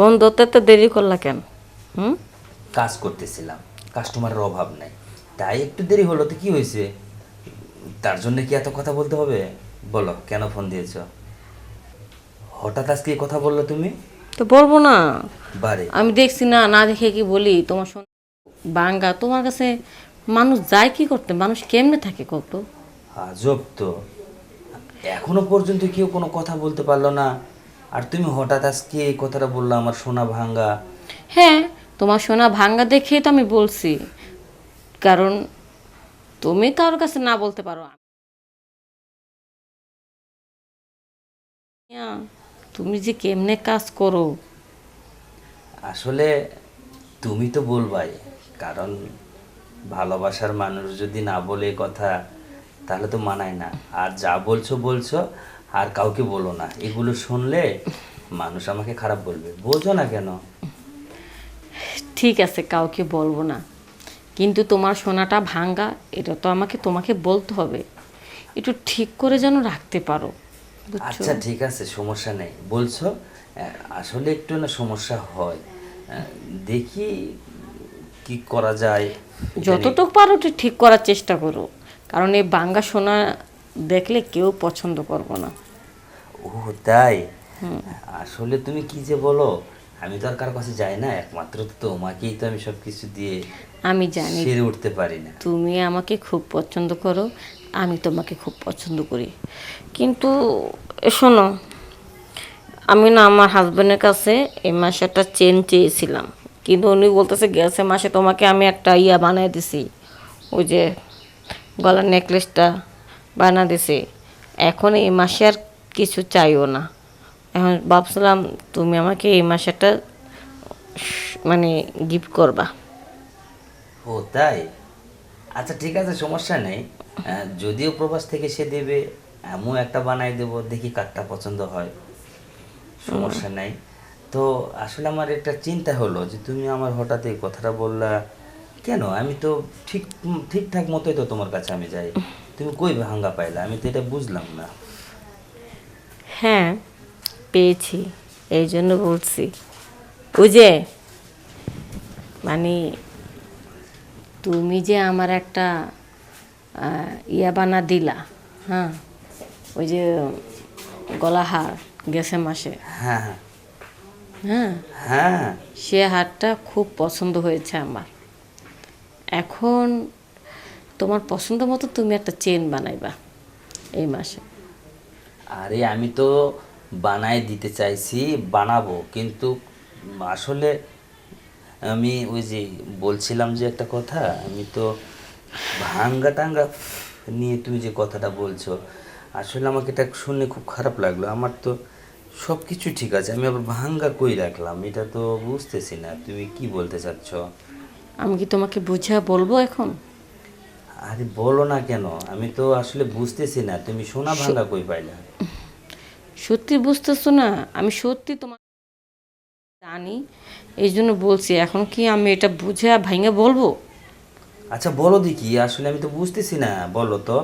Phone ধরতে তো দেরি করলা কেন? হুম? কাজ করতেছিলাম। কাস্টমারের অভাব নাই। তাই একটু দেরি হলো তো কি হয়েছে? তার জন্য কি এত কথা বলতে হবে? বলো কেন ফোন দিয়েছ? হঠাৎ আজকে কথা বলল তুমি? তো বলব না। বারে। আমি দেখছি না না দেখে কি বলি? তোমার শোন বাঙ্গা তোমার কাছে মানুষ যায় কি করতে? মানুষ কেমনে থাকে কত আজব তো। এখনও পর্যন্ত কেউ কোনো কথা বলতে পারল না। আর তুমি হঠাৎ আজকে এই কথাটা বলল আমার সোনা ভাঙ্গা। হ্যাঁ তোমার সোনা ভাঙ্গা দেখে তো আমি বলছি। কারণ তুমি কারোর কাছে না বলতে পারো। তুমি যে কেমনে কাজ করো? আসলে তুমি তো বলবাই কারণ ভালোবাসার মানুষ যদি না বলে কথা তাহলে তো মানায় না। আর যা বলছো বলছো আর কাউকে বলো না। এগুলো শুনলে মানুষ আমাকে খারাপ বলবে। বোঝো না কেন? ঠিক আছে কাউকে বলব না। কিন্তু তোমার সোনাটা ভাঙ্গা এটা তো আমাকে তোমাকে বলতে হবে। একটু ঠিক করে যেন রাখতে পারো আচ্ছা ঠিক আছে সমস্যা নেই। বলছো আসলে একটু না সমস্যা হয়। দেখি কি করা যায়। যতটুকু পারো ঠিক করার চেষ্টা করো। কারণ এই বাঙ্গা সোনা দেখলে কেউ পছন্দ করব না। ও তাই? আসলে তুমি কি যে বলো আমি তো আর কারও কাছে যাই না একমাত্র তো তোমাকেই তো আমি সব কিছু দিয়ে আমি জানি সেরে উঠতে পারি না। তুমি আমাকে খুব পছন্দ করো আমি তোমাকে খুব পছন্দ করি। কিন্তু শোনো আমি না আমার হাজব্যান্ডের কাছে এই মাসে একটা চেন চেয়েছিলাম। কিন্তু উনি বলতেছে গেছে মাসে তোমাকে আমি একটা ইয়া বানিয়ে দিছি। ওই যে গলার নেকলেসটা বানা দিছি। এখন এই মাসে আর কিছু চাইও না। এখন ভাবছিলাম তুমি আমাকে এই মাসে একটা মানে গিফট করবা। ও তাই? আচ্ছা ঠিক আছে সমস্যা নেই। যদিও প্রবাস থেকে সে দেবে এমন একটা বানাই দেবো দেখি কারটা পছন্দ হয়। সমস্যা নাই। তো আসলে আমার একটা চিন্তা হলো যে তুমি আমার হঠাৎ এই কথাটা বললা কেন? আমি তো ঠিক ঠিকঠাক মতোই তো তোমার কাছে আমি যাই। তুমি কই ভাঙ্গা পাইলা? আমি তো এটা বুঝলাম না। হ্যাঁ পেয়েছি এই জন্য বলছি। ওই যে মানে তুমি যে আমার একটা ইয়া বানা দিলা হ্যাঁ? ওই যে গলাহার গেছে মাসে। হ্যাঁ হ্যাঁ। হ্যাঁ? হ্যাঁ। সে হারটা খুব পছন্দ হয়েছে আমার। এখন তোমার পছন্দ মতো তুমি একটা চেন বানাইবা এই মাসে। আরে আমি তো বানাই দিতে চাইছি বানাবো কিন্তু আসলে আমি ওই যে বলছিলাম যে একটা কথা আমি তো ভাঙ্গা টাঙ্গা নিয়ে তুমি যে কথাটা বলছো আসলে আমাকে এটা শুনে খুব খারাপ লাগল। আমার তো সব কিছু ঠিক আছে আমি আবার ভাঙ্গা কই রাখলাম? এটা তো বুঝতেছি না তুমি কি বলতে চাচ্ছ? আমি কি তোমাকে বুঝা বলব এখন? আরে বলো না কেন আমি তো আসলে বুঝতেছি না তুমি সোনা ভাঙা কই পাইলা? সত্যি বুঝতেছো না আমি সত্যি তোমার জানি এই জন্য বলছি এখন কি আমি এটা বুঝে ভাঙে বলব? আচ্ছা বলো দেখি আসলে আমি তো বুঝতেছি না বলো তো।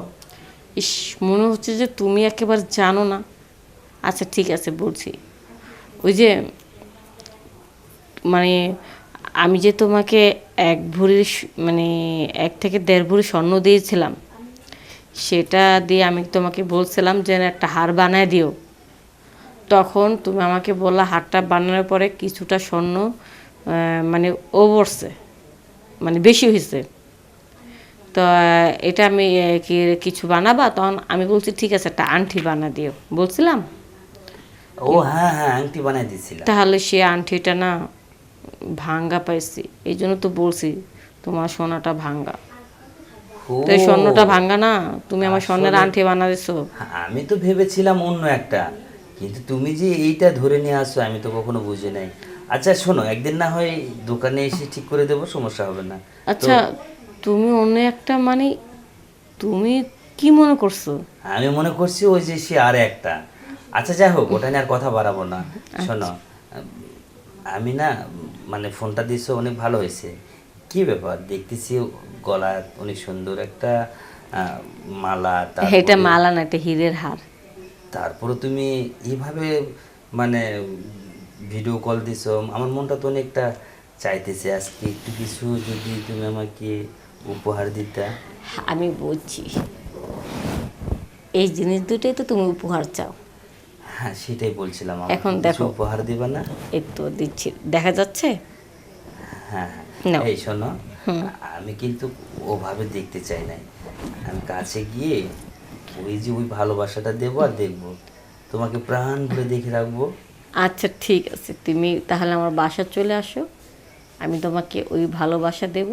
ইস মনে হচ্ছে যে তুমি একেবারে জানো না। আচ্ছা ঠিক আছে বলছি। ওই যে মানে আমি যে তোমাকে এক ভরির স- মানে এক থেকে দেড় ভরি স্বর্ণ দিয়েছিলাম সেটা দিয়ে আমি তোমাকে বলছিলাম যে একটা হার বানায় দিও। তখন তুমি আমাকে বললা হারটা বানানোর পরে কিছুটা স্বর্ণ মানে ও বসছে মানে বেশি হয়েছে তো এটা আমি কি কিছু বানাবা? তখন আমি বলছি ঠিক আছে একটা আংটি বানা দিও। বলছিলাম। ও হ্যাঁ হ্যাঁ আংটি বানাই দিয়েছিলাম। তাহলে সে আংটিটা না ভাঙ্গা পাইছি এই জন্য তো বলছি তোমার সোনাটা ভাঙ্গা। তো এই স্বর্ণটা ভাঙ্গা না? তুমি আমার স্বর্ণের আংটি বানা দিছো। আমি তো ভেবেছিলাম অন্য একটা কিন্তু তুমি যে এইটা ধরে নিয়ে আসো আমি তো কখনো বুঝি নাই। আচ্ছা শোনো একদিন না হয় দোকানে এসে ঠিক করে দেবো সমস্যা হবে না। আচ্ছা তুমি অন্য একটা মানে তুমি কি মনে করছ? আমি মনে করছি ওই যে সে আর একটা। আচ্ছা যাই হোক ওটা নিয়ে আর কথা বাড়াবো না। শোনো আমি না মানে ফোনটা দিয়েছ অনেক ভালো হয়েছে। কি ব্যাপার? দেখতেছি গলা অনেক সুন্দর একটা মালা এটা মালা না এটা হীরের হার। তারপরে তুমি এইভাবে মানে ভিডিও কল দিছো আমার মনটা তো অনেকটা চাইতেছে আজকে একটু কিছু যদি তুমি আমাকে উপহার দিতা। আমি বলছি এই জিনিস দুটোই তো তুমি উপহার চাও। হ্যাঁ সেটাই বলছিলাম এখন দেখো। উপহার দিবা না? এই তো দিচ্ছি। দেখা যাচ্ছে? হ্যাঁ। হ্যাঁ। এই শোনো আমি কিন্তু ওভাবে দেখতে চাই নাই। আমি কাছে গিয়ে ওই যে ওই ভালোবাসাটা দেবো আর দেখব। তোমাকে প্রাণ ভরে দেখে রাখব। আচ্ছা ঠিক আছে। তুমি তাহলে আমার বাসা চলে আসো। আমি তোমাকে ওই ভালোবাসা দেব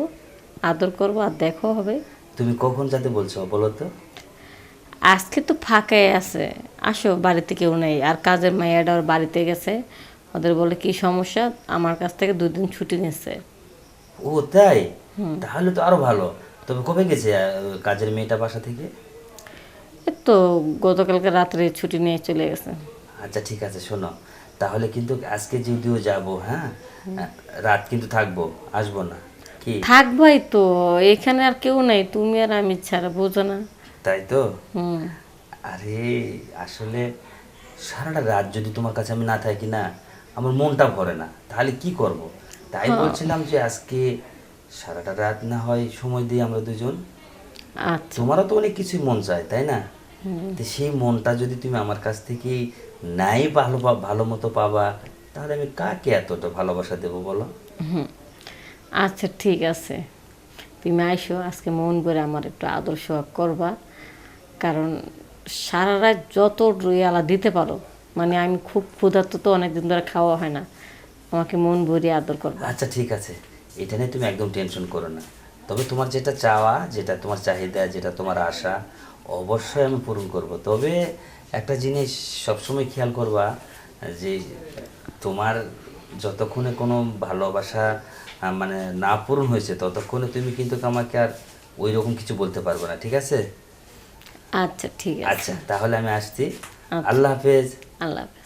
আদর করব আর দেখো হবে। তুমি কখন যাতে বলছো বলো তো? আজকে তো ফাঁকাই আছে। আসো বাড়িতে কেউ নেই। আর কাজের মাইয়াটা ওর বাড়িতে গেছে। ওদের বলে কি সমস্যা? আমার কাছ থেকে দুদিন ছুটি নিচ্ছে ও তাই? তাহলে তো আরও ভালো। তবে কবে গেছে কাজের মেয়েটা বাসা থেকে? তো গতকালকে রাত্রে ছুটি নিয়ে চলে গেছে। আচ্ছা ঠিক আছে শোনো। তাহলে কিন্তু আজকে যদিও যাব হ্যাঁ? রাত কিন্তু থাকব আসব না। কি? থাকবাই তো এখানে আর কেউ নেই। তুমি আর আমি ছাড়া বোঝো না। তাই তো? আরে আসলে সারাটা রাত যদি তোমার কাছে আমি না থাকি না আমার মনটা ভরে না। তাহলে কি করব? তাই বলছিলাম যে আজকে সারাটা রাত না হয় সময় দিই আমরা দুজন। আচ্ছা। তোমারও তো অনেক কিছুই মন চায় তাই না? তো সেই মনটা যদি তুমি আমার কাছ থেকে নাই ভালো ভালো মতো পাবা তাহলে আমি কাকে এতটা ভালোবাসা দেবো বলো? আচ্ছা ঠিক আছে। তুমি আইসো আজকে মন করে আমার একটু আদর সোহাগ করবা। কারণ সারা রাত যত রুইয়ালা দিতে পারো মানে আমি খুব ক্ষুধার্ত তো অনেকদিন ধরে খাওয়া হয় না। আমাকে মন ভরিয়ে আদর করবা। আচ্ছা ঠিক আছে। এটা নিয়ে তুমি একদম টেনশন করো না। তবে তোমার যেটা চাওয়া, যেটা তোমার চাহিদা, যেটা তোমার আশা, অবশ্যই আমি পূরণ করব। তবে একটা জিনিস সবসময় খেয়াল করবা, যে তোমার যতক্ষণে কোনো ভালোবাসা মানে না পূরণ হয়েছে, ততক্ষণে তুমি কিন্তু আমাকে আর ওই রকম কিছু বলতে পারবে না, ঠিক আছে? আচ্ছা ঠিক আছে। আচ্ছা তাহলে আমি আসছি। আল্লাহ হাফেজ। আল্লাহ হাফেজ।